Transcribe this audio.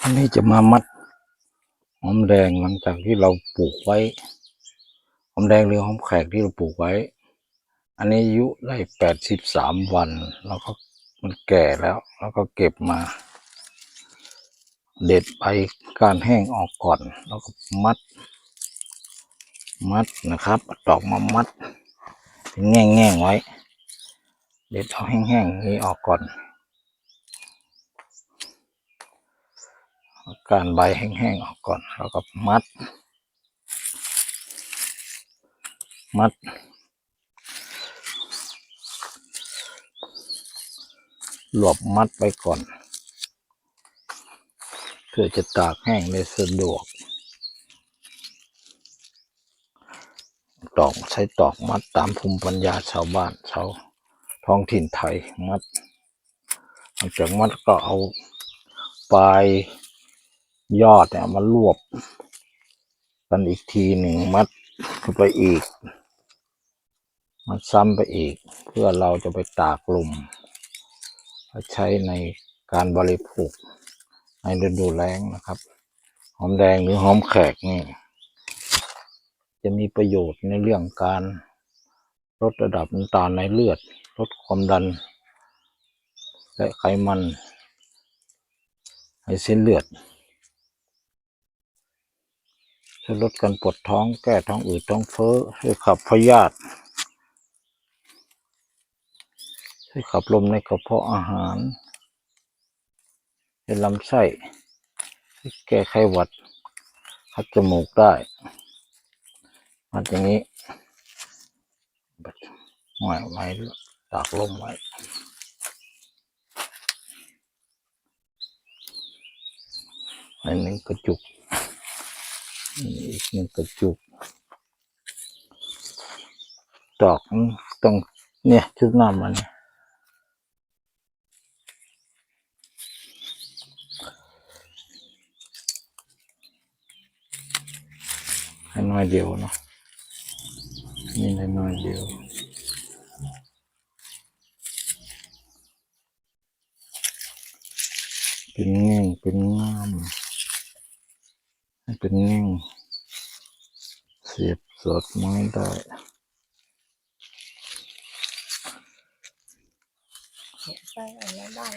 อันนี้จะมามัดหอมแดงหลังจากที่เราปลูกไว้หอมแดงหรือหอมแขกที่เราปลูกไว้ อันนี้อายุได้แปดสิบสามวัน แล้วก็มันแก่แล้ว แล้วก็เก็บมา เด็ดใบก้านแห้งออกก่อน แล้วก็มัด มัดนะครับเอาตอกมามัดเป็นแง่งๆไว้ เด็ดเอาแห้งๆนี้ออกก่อนเอา การใบแห้งๆออกก่อนแล้วก็มัด มัด หลบมัดไปก่อน เพื่อจะตากแห้งได้สะดวก ตอกใช้ตอกมัดตามภูมิปัญญาชาวบ้านชาวท้องถิ่นไทยมัดหลังจากมัดก็เอาปลาย ยอดเนี่ยมารวบกันอีกทีหนึ่งมัดไปอีก มัดซ้ำไปอีก เพื่อเราจะไปตากลมเอาใช้ในการบริโภคในฤดูแล้งนะครับ หอมแดงหรือหอมแขกนี่จะมีประโยชน์ในเรื่องการลดระดับน้ำตาลในเลือด ลดความดัน และไขมันในเส้นเลือด ช่วยลดการปวดท้องแก้ท้องอืดท้องเฟ้อช่วยขับพยาธิช่วยขับลมในกระเพาะอาหารในลำไส้ช่วยแก้ไขหวัดคัดจมูกได้มันอย่างนี้ไว้ไว้ตากลมไว้อันนึ่งกระจุก อีกหนึ่งกระจุกดอกมันต้องเนี่ยชุดน้ำมันเนี่ยให้น้อยเดียวเนาะนี่ให้น้อยเดียวเป็นแง่งเป็นง่ามให้ เป็นแง่งเสียบสอดไม้ได้ใส่อันนั้นได้